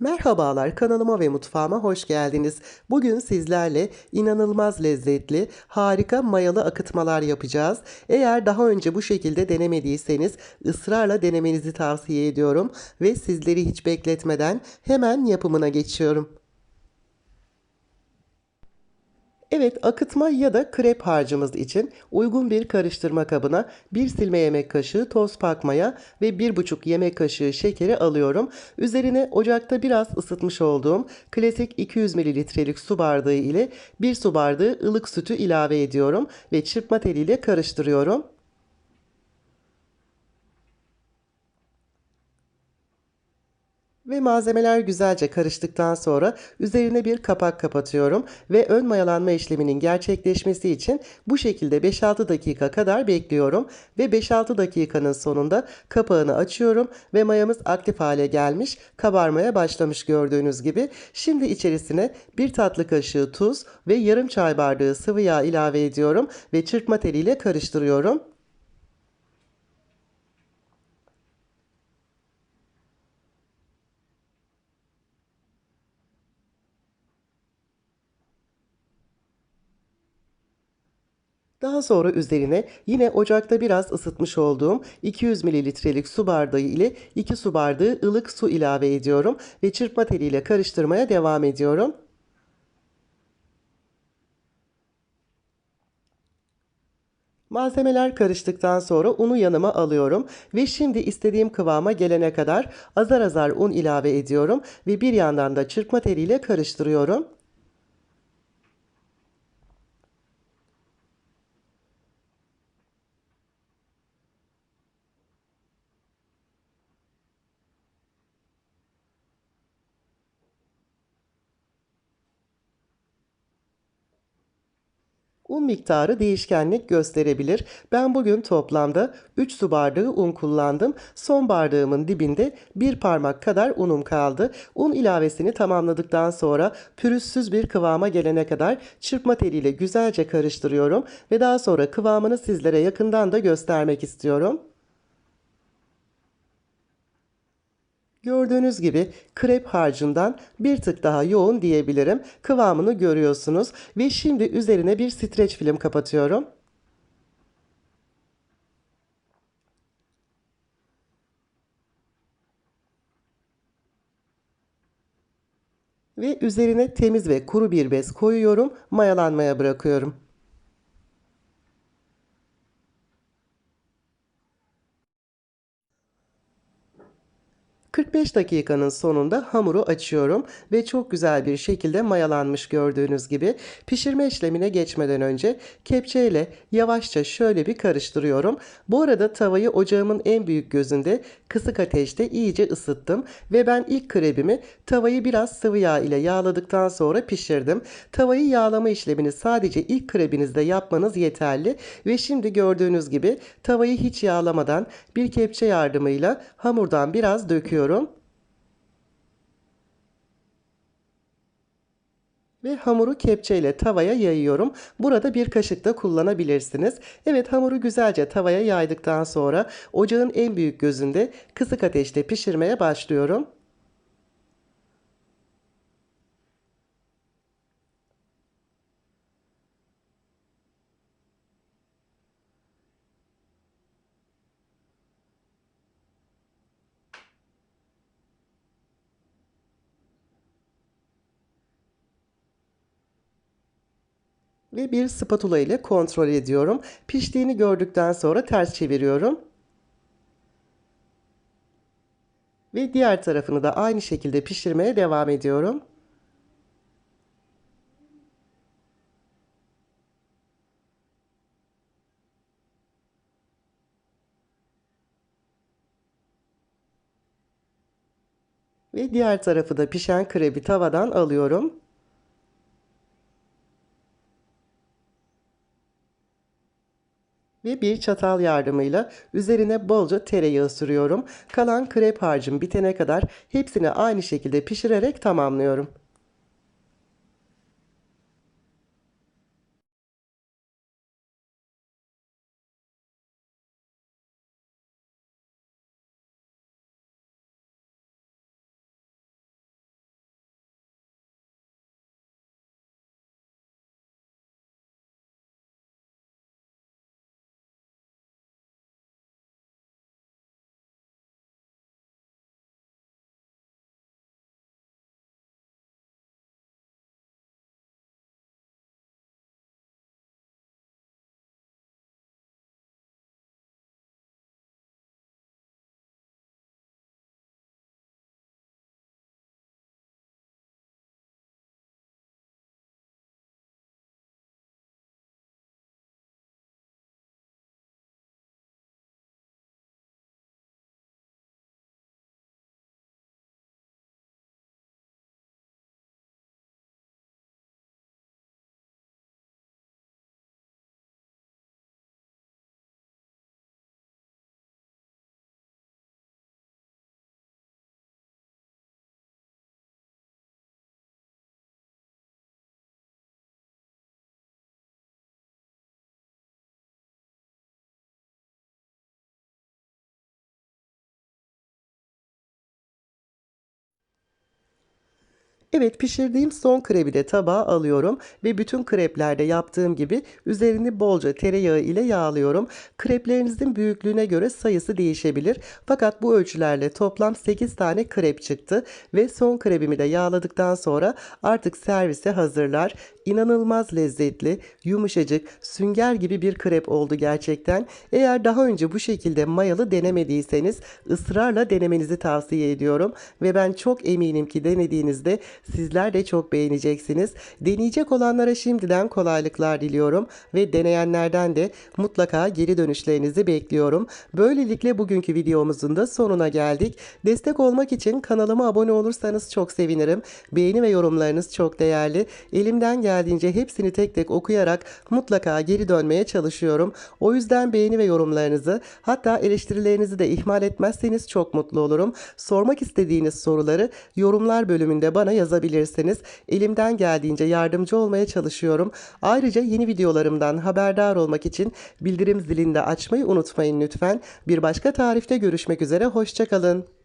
Merhabalar, kanalıma ve mutfağıma hoş geldiniz. Bugün sizlerle inanılmaz lezzetli, harika mayalı akıtmalar yapacağız. Eğer daha önce bu şekilde denemediyseniz ısrarla denemenizi tavsiye ediyorum ve sizleri hiç bekletmeden hemen yapımına geçiyorum. Evet, akıtma ya da krep harcımız için uygun bir karıştırma kabına 1 silme yemek kaşığı toz pakmaya ve 1,5 yemek kaşığı şekeri alıyorum. Üzerine ocakta biraz ısıtmış olduğum klasik 200 mililitrelik su bardağı ile 1 su bardağı ılık sütü ilave ediyorum ve çırpma teliyle karıştırıyorum. Ve malzemeler güzelce karıştıktan sonra üzerine bir kapak kapatıyorum ve ön mayalanma işleminin gerçekleşmesi için bu şekilde 5-6 dakika kadar bekliyorum ve 5-6 dakikanın sonunda kapağını açıyorum ve mayamız aktif hale gelmiş, kabarmaya başlamış gördüğünüz gibi. Şimdi içerisine bir tatlı kaşığı tuz ve yarım çay bardağı sıvı yağ ilave ediyorum ve çırpma teliyle karıştırıyorum. Daha sonra üzerine yine ocakta biraz ısıtmış olduğum 200 mililitrelik su bardağı ile 2 su bardağı ılık su ilave ediyorum ve çırpma teliyle karıştırmaya devam ediyorum. Malzemeler karıştıktan sonra unu yanıma alıyorum ve şimdi istediğim kıvama gelene kadar azar azar un ilave ediyorum ve bir yandan da çırpma teliyle karıştırıyorum. Un miktarı değişkenlik gösterebilir. Ben bugün toplamda 3 su bardağı un kullandım. Son bardağımın dibinde bir parmak kadar unum kaldı. Un ilavesini tamamladıktan sonra pürüzsüz bir kıvama gelene kadar çırpma teliyle güzelce karıştırıyorum ve daha sonra kıvamını sizlere yakından da göstermek istiyorum. Gördüğünüz gibi krep harcından bir tık daha yoğun diyebilirim. Kıvamını görüyorsunuz ve şimdi üzerine bir streç film kapatıyorum. Ve üzerine temiz ve kuru bir bez koyuyorum, mayalanmaya bırakıyorum. 45 dakikanın sonunda hamuru açıyorum ve çok güzel bir şekilde mayalanmış gördüğünüz gibi. Pişirme işlemine geçmeden önce kepçeyle yavaşça şöyle bir karıştırıyorum. Bu arada tavayı ocağımın en büyük gözünde kısık ateşte iyice ısıttım ve ben ilk krebimi tavayı biraz sıvı yağ ile yağladıktan sonra pişirdim. Tavayı yağlama işlemini sadece ilk krebinizde yapmanız yeterli ve şimdi gördüğünüz gibi tavayı hiç yağlamadan bir kepçe yardımıyla hamurdan biraz döküyorum ve hamuru kepçeyle tavaya yayıyorum. Burada bir kaşık da kullanabilirsiniz. Evet hamuru güzelce tavaya yaydıktan sonra ocağın en büyük gözünde kısık ateşte pişirmeye başlıyorum. Ve bir spatula ile kontrol ediyorum. Piştiğini gördükten sonra ters çeviriyorum. Ve diğer tarafını da aynı şekilde pişirmeye devam ediyorum. Ve diğer tarafı da pişen krebi tavadan alıyorum. Ve bir çatal yardımıyla üzerine bolca tereyağı sürüyorum. Kalan krep harcım bitene kadar hepsini aynı şekilde pişirerek tamamlıyorum. Evet pişirdiğim son krebi de tabağa alıyorum ve bütün kreplerde yaptığım gibi üzerini bolca tereyağı ile yağlıyorum. Kreplerinizin büyüklüğüne göre sayısı değişebilir. Fakat bu ölçülerle toplam 8 tane krep çıktı ve son krebimi de yağladıktan sonra artık servise hazırlar. İnanılmaz lezzetli, yumuşacık, sünger gibi bir krep oldu gerçekten. Eğer daha önce bu şekilde mayalı denemediyseniz ısrarla denemenizi tavsiye ediyorum ve ben çok eminim ki denediğinizde sizler de çok beğeneceksiniz. Deneyecek olanlara şimdiden kolaylıklar diliyorum ve deneyenlerden de mutlaka geri dönüşlerinizi bekliyorum. Böylelikle bugünkü videomuzun da sonuna geldik. Destek olmak için kanalıma abone olursanız çok sevinirim. Beğeni ve yorumlarınız çok değerli. Elimden geldiğince hepsini tek tek okuyarak mutlaka geri dönmeye çalışıyorum. O yüzden beğeni ve yorumlarınızı hatta eleştirilerinizi de ihmal etmezseniz çok mutlu olurum. Sormak istediğiniz soruları yorumlar bölümünde bana yazabilirsiniz. Elimden geldiğince yardımcı olmaya çalışıyorum. Ayrıca yeni videolarımdan haberdar olmak için bildirim zilini de açmayı unutmayın lütfen. Bir başka tarifte görüşmek üzere. Hoşçakalın.